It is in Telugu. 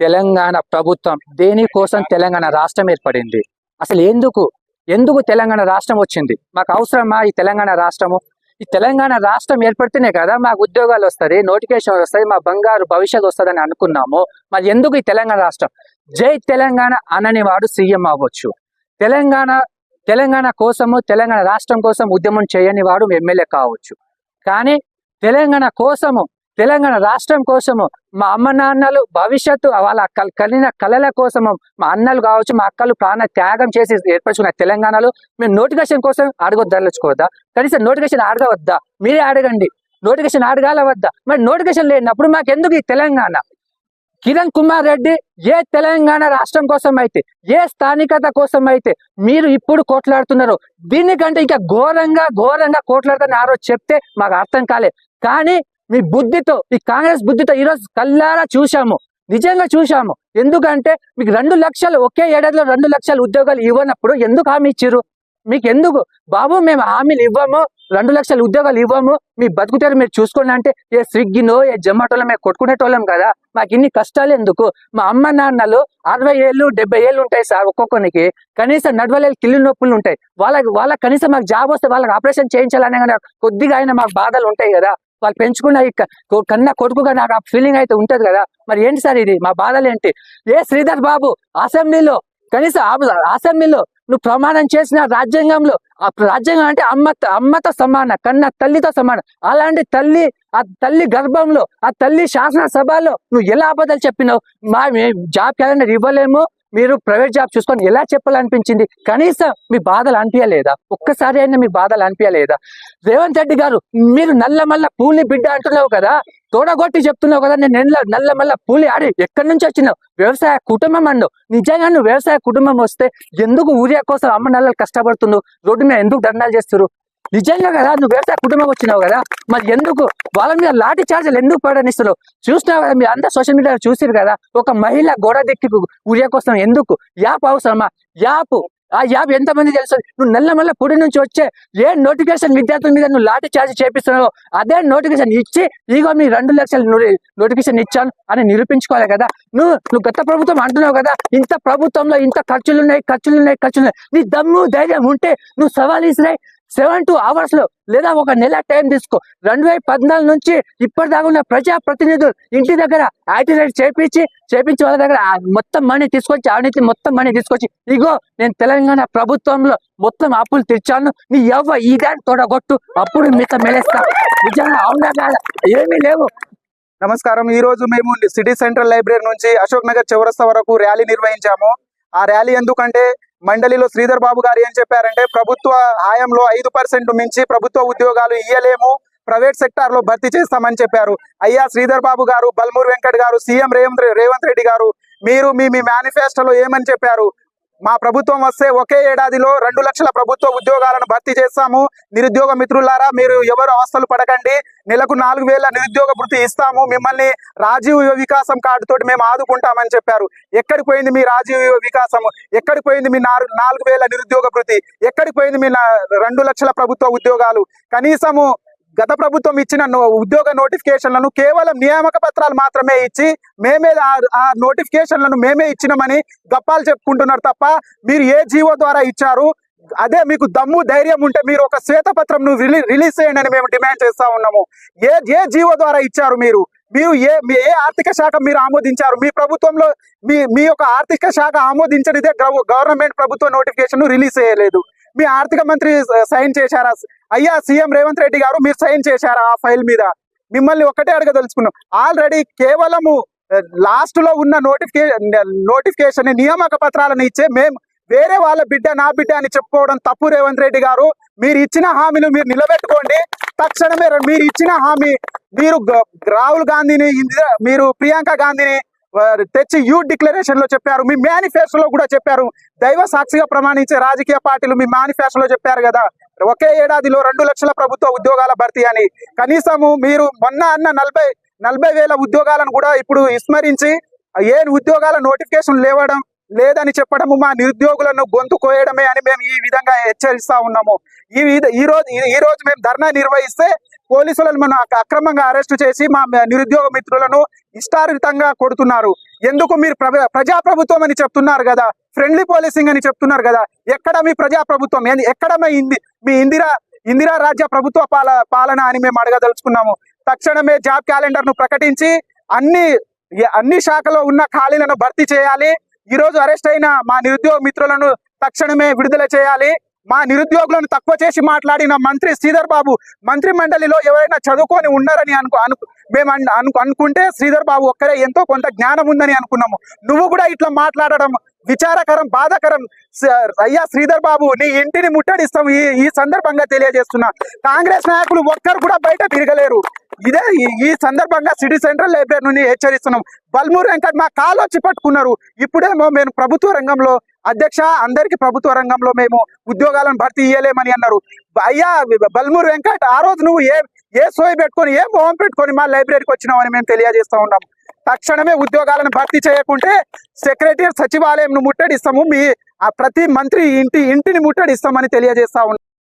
తెలంగాణ ప్రభుత్వం దేనికోసం తెలంగాణ రాష్ట్రం ఏర్పడింది? అసలు ఎందుకు? ఎందుకు తెలంగాణ రాష్ట్రం వచ్చింది? మాకు అవసరమా ఈ తెలంగాణ రాష్ట్రము? ఈ తెలంగాణ రాష్ట్రం ఏర్పడితేనే కదా మాకు ఉద్యోగాలు వస్తాయి నోటిఫికేషన్ వస్తాయి మా బంగారు భవిష్యత్తు వస్తుందని అనుకున్నాము. మరి ఎందుకు ఈ తెలంగాణ రాష్ట్రం? జై తెలంగాణ అనని వాడు సీఎం అవ్వచ్చు. తెలంగాణ తెలంగాణ కోసము తెలంగాణ రాష్ట్రం కోసం ఉద్యమం చేయని వాడు ఎమ్మెల్యే కావచ్చు. కానీ తెలంగాణ కోసము తెలంగాణ రాష్ట్రం కోసము మా అమ్మ నాన్నలు భవిష్యత్తు వాళ్ళ కలిగిన కళల కోసము మా అన్నలు కావచ్చు మా అక్కలు ప్రాణ త్యాగం చేసి ఏర్పరచుకున్న తెలంగాణలో మేము నోటిఫికేషన్ కోసం అడగొద్దలుచుకోవద్దా? కనీసం నోటిఫికేషన్ అడగవద్దా? మీరే అడగండి. నోటిఫికేషన్ అడగాల వద్దా మరి నోటిఫికేషన్ లేనప్పుడు మాకు ఎందుకు ఈ తెలంగాణ? కిరణ్ కుమార్ రెడ్డి ఏ తెలంగాణ రాష్ట్రం కోసం అయితే ఏ స్థానికత కోసం అయితే మీరు ఇప్పుడు కోట్లాడుతున్నారు? దీనికంటే ఇంకా ఘోరంగా ఘోరంగా కోట్లాడుతున్న ఆ చెప్తే మాకు అర్థం కాలే. కానీ మీ బుద్ధితో ఈ కాంగ్రెస్ బుద్ధితో ఈరోజు కల్లారా చూశాము. నిజంగా చూశాము. ఎందుకంటే మీకు రెండు లక్షలు ఒకే ఏడాదిలో రెండు లక్షల ఉద్యోగాలు ఇవ్వనప్పుడు ఎందుకు హామీ ఇచ్చిర్రు? మీకు ఎందుకు? బాబు మేము హామీలు ఇవ్వము రెండు లక్షల ఉద్యోగాలు ఇవ్వము. మీ బతుకుతారు మీరు చూసుకోండి అంటే ఏ స్విగ్గినో ఏ జొమాటోలో మేము కొట్టుకునేటోళ్ళం కదా మాకు ఇన్ని కష్టాలు ఎందుకు? మా అమ్మ నాన్నలు అరవై ఏళ్ళు డెబ్బై ఏళ్ళు ఉంటాయి సార్ ఒక్కొక్కరికి కనీసం నడవలేని కిల్లు నొప్పులు ఉంటాయి. వాళ్ళకి వాళ్ళకి కనీసం మాకు జాబ్ వస్తే వాళ్ళకి ఆపరేషన్ చేయించాలనే కానీ కొద్దిగా అయినా మాకు బాధలు ఉంటాయి కదా. వాళ్ళు పెంచుకున్న కన్న కొడుకుగా నాకు ఆ ఫీలింగ్ అయితే ఉంటది కదా. మరి ఏంటి సార్ ఇది? మా బాధలు ఏంటి? ఏ శ్రీధర్ బాబు అసెంబ్లీలో కనీసం అసెంబ్లీలో నువ్వు ప్రమాణం చేసిన రాజ్యాంగంలో ఆ రాజ్యాంగం అంటే అమ్మ అమ్మతో సమాన కన్న తల్లితో సమానం. అలాంటి తల్లి ఆ తల్లి గర్భంలో ఆ తల్లి శాసనసభలో నువ్వు ఎలా అబద్ధాలు చెప్పినావు? మా జాబ్ క్యాలెండర్ ఇవ్వలేము. మీరు ప్రైవేట్ జాబ్ చూసుకొని ఎలా చెప్పాలనిపించింది? కనీసం మీ బాధలు అనిపించలేదా ఒక్కసారి అయినా మీ బాధలు అనిపించలేదా రేవంత్ రెడ్డి గారు మీరు నల్ల మల్ల పూలి బిడ్డ అంటున్నావు కదా? తోడగొట్టి చెప్తున్నావు కదా? నేను నల్ల నల్ల మల్ల పూలి ఆడి ఎక్కడి నుంచి వచ్చినావు? వ్యవసాయ కుటుంబం అన్నావు. నిజంగా నువ్వు వ్యవసాయ కుటుంబం వస్తే ఎందుకు ఊరియా కోసం అమ్మ నల్లలు కష్టపడుతున్నావు? రోడ్డు మీద ఎందుకు దండాలు చేస్తారు నిజంగా కదా నువ్వు వ్యవసాయ కుటుంబం వచ్చినావు కదా? మరి ఎందుకు? వాళ్ళ మీద లాఠీ చార్జీలు ఎందుకు పడనిస్తున్నావు చూసినావు కదా మీరు అంతా సోషల్ మీడియాలో చూసిరు కదా ఒక మహిళ గోడ దిక్కి ఊరియా కోసం ఎందుకు? యాప్ అవసరమా? యాప్. ఆ యాప్ ఎంతమంది తెలుసు? నువ్వు నెల మళ్ళీ పొడి నుంచి వచ్చే ఏ నోటిఫికేషన్ విద్యార్థుల మీద నువ్వు లాఠీ చార్జ్ చేపిస్తున్నావో అదే నోటిఫికేషన్ ఇచ్చి ఇగో మీ రెండు లక్షల నోటిఫికేషన్ ఇచ్చాను అని నిరూపించుకోవాలి కదా? నువ్వు నువ్వు గత ప్రభుత్వం అంటున్నావు కదా ఇంత ప్రభుత్వంలో ఇంత ఖర్చులు ఉన్నాయి ఖర్చులు ఉన్నాయి ఖర్చులు ఉన్నాయి. నీ దమ్ము ధైర్యం ఉంటే నువ్వు సవాల్ ఇసిరాయి. సెవెన్ టూ అవర్స్లో లేదా ఒక నెల టైం తీసుకో. రెండు వేల పద్నాలుగు నుంచి ఇప్పటిదాకా ఉన్న ప్రజా ప్రతినిధులు ఇంటి దగ్గర ఐటీ చేపించి చేపించి వాళ్ళ దగ్గర మొత్తం మనీ తీసుకొచ్చి అవినీతి మొత్తం మనీ తీసుకొచ్చి ఇగో నేను తెలంగాణ ప్రభుత్వంలో మొత్తం అప్పులు తెచ్చాను నీ ఎవ్వ ఈ దాన్ని తోడగొట్టు. అప్పుడు మీతో మెలేస్తా. నిజంగా అవునా కాదా? ఏమీ లేవు. నమస్కారం. ఈ రోజు మేము సిటీ సెంట్రల్ లైబ్రరీ నుంచి అశోక్ నగర్ చౌరస్తా వరకు ర్యాలీ నిర్వహించాము. ఆ ర్యాలీ ఎందుకంటే మండలిలో శ్రీధర్ బాబు గారు ఏం చెప్పారంటే ప్రభుత్వ హాయంలో ఐదు పర్సెంట్ మించి ప్రభుత్వ ఉద్యోగాలు ఇయ్యలేము. ప్రైవేట్ సెక్టార్లో భర్తీ చేస్తామని చెప్పారు. అయ్యా శ్రీధర్ బాబు గారు బల్మూర్ వెంకట్ గారు సీఎం రేవంత్ రేవంత్ రెడ్డి గారు మీరు మీ మీ మేనిఫెస్టోలో ఏమని చెప్పారు? మా ప్రభుత్వం వస్తే ఒకే ఏడాదిలో రెండు లక్షల ప్రభుత్వ ఉద్యోగాలను భర్తీ చేస్తాము. నిరుద్యోగ మిత్రులారా మీరు ఎవరు అవస్థలు పడకండి. నెలకు నాలుగు వేల నిరుద్యోగ భృతి ఇస్తాము. మిమ్మల్ని రాజీవ్ వికాసం కార్డుతోటి మేము ఆదుకుంటామని చెప్పారు. ఎక్కడికి పోయింది మీ రాజీవ్ వికాసము? వికాసం ఎక్కడికి పోయింది మీ నాలుగు నాలుగు వేల నిరుద్యోగ భృతి? ఎక్కడికి పోయింది మీ నా- రెండు లక్షల ప్రభుత్వ ఉద్యోగాలు? కనీసము గత ప్రభుత్వం ఇచ్చిన నో- ఉద్యోగ నోటిఫికేషన్లను కేవలం నియామక పత్రాలు మాత్రమే ఇచ్చి మేమే ఆ- నోటిఫికేషన్లను మేమే ఇచ్చినామని గప్పాలు చెప్పుకుంటున్నారు తప్ప మీరు ఏ జీవో ద్వారా ఇచ్చారు? అదే మీకు దమ్ము ధైర్యం ఉంటే మీరు ఒక శ్వేతపత్రం రిలీ రిలీజ్ చేయండి అని మేము డిమాండ్ చేస్తా ఉన్నాము. ఏ ఏ జీవో ద్వారా ఇచ్చారు మీరు? మీరు ఏ మీ ఏ ఆర్థిక శాఖ మీరు ఆమోదించారు? మీ ప్రభుత్వంలో మీ మీ యొక్క ఆర్థిక శాఖ ఆమోదించనిదే గవర్నమెంట్ ప్రభుత్వ నోటిఫికేషన్ రిలీజ్ చేయలేదు. మీ ఆర్థిక మంత్రి సైన్ చేశారా? అయ్యా సీఎం రేవంత్ రెడ్డి గారు మీరు సైన్ చేశారా ఆ ఫైల్ మీద? మిమ్మల్ని ఒకటే అడగదలుచుకున్నాం. ఆల్రెడీ కేవలము లాస్ట్లో ఉన్న నోటిఫికేషన్ నోటిఫికేషన్ నియామక పత్రాలను ఇచ్చే మేము వేరే వాళ్ళ బిడ్డ నా బిడ్డ అని చెప్పుకోవడం తప్పు రేవంత్ రెడ్డి గారు. మీరు ఇచ్చిన హామీలు మీరు నిలబెట్టుకోండి. తక్షణమే మీరు ఇచ్చిన హామీ మీరు రాహుల్ గాంధీని ఇందిరా మీరు ప్రియాంక గాంధీని తెచ్చి యూత్ డిక్లరేషన్లో చెప్పారు. మీ మేనిఫెస్టోలో కూడా చెప్పారు. దైవ సాక్షిగా ప్రమాణించే రాజకీయ పార్టీలు మీ మేనిఫెస్టోలో చెప్పారు కదా. ఒకే ఏడాదిలో రెండు లక్షల ప్రభుత్వ ఉద్యోగాల భర్తీ అని. కనీసము మీరు మొన్న అన్న నలభై నలభై వేల ఉద్యోగాలను కూడా ఇప్పుడు విస్మరించి ఏ ఉద్యోగాల నోటిఫికేషన్ లేవడం లేదని చెప్పడము మా నిరుద్యోగులను గొంతు కోయడమే అని మేము ఈ విధంగా హెచ్చరిస్తా ఉన్నాము. ఈ విధ- ఈ రోజు ఈ- ఈ రోజు మేము ధర్నా నిర్వహిస్తే పోలీసులను మనం అక్రమంగా అరెస్టు చేసి మా నిరుద్యోగ మిత్రులను ఇష్టారితంగా కొడుతున్నారు. ఎందుకు మీరు ప్రజాప్రభుత్వం అని చెప్తున్నారు కదా? ఫ్రెండ్లీ పోలీసింగ్ అని చెప్తున్నారు కదా? ఎక్కడ మీ ప్రజాప్రభుత్వం? ఎక్కడ మీ ఇంది మీ ఇందిరా ఇందిరా రాజ్య ప్రభుత్వ పాల పాలన అని మేము అడగదలుచుకున్నాము. తక్షణమే జాబ్ క్యాలెండర్ను ప్రకటించి అన్ని అన్ని శాఖలో ఉన్న ఖాళీలను భర్తీ చేయాలి. ఈ రోజు అరెస్ట్ అయిన మా నిరుద్యోగ మిత్రులను తక్షణమే విడుదల చేయాలి. మా నిరుద్యోగులను తక్కువ చేసి మాట్లాడిన మంత్రి శ్రీధర్ బాబు మంత్రి మండలిలో ఎవరైనా చదువుకొని ఉన్నారని అనుకు అను మేము అను అనుకుంటే శ్రీధర్ బాబు ఒక్కరే ఎంతో కొంత జ్ఞానం ఉందని అనుకున్నాము. నువ్వు కూడా ఇట్లా మాట్లాడడం విచారకరం బాధాకరం. అయ్యా శ్రీధర్ బాబు నీ ఇంటిని ముట్టడిస్తాం ఈ ఈ సందర్భంగా తెలియజేస్తున్నా. కాంగ్రెస్ నాయకులు ఒక్కరు కూడా బయట తిరగలేరు. ఇదే ఈ- ఈ సందర్భంగా సిటీ సెంట్రల్ లైబ్రరీ నుండి హెచ్చరిస్తున్నాం. బల్మూర్ వెంకట్ మా కాలో చిపట్టుకున్నారు పట్టుకున్నారు. ఇప్పుడేమో మేము ప్రభుత్వ రంగంలో అధ్యక్ష అందరికి ప్రభుత్వ రంగంలో మేము ఉద్యోగాలను భర్తీ ఇయ్యలేమని అన్నారు. అయ్యా బల్మూర్ వెంకట్ ఆ రోజు నువ్వు ఏ ఏ సోయి పెట్టుకొని ఏ మొహం పెట్టుకొని మా లైబ్రరీకి వచ్చినావు అని మేము తెలియజేస్తా ఉన్నాం. తక్షణమే ఉద్యోగాలను భర్తీ చేయకుంటే సెక్రటరీ సచివాలయం ముట్టడిస్తాము మీ ఆ ప్రతి మంత్రి ఇంటి ఇంటిని ముట్టడిస్తామని తెలియజేస్తా ఉన్నాం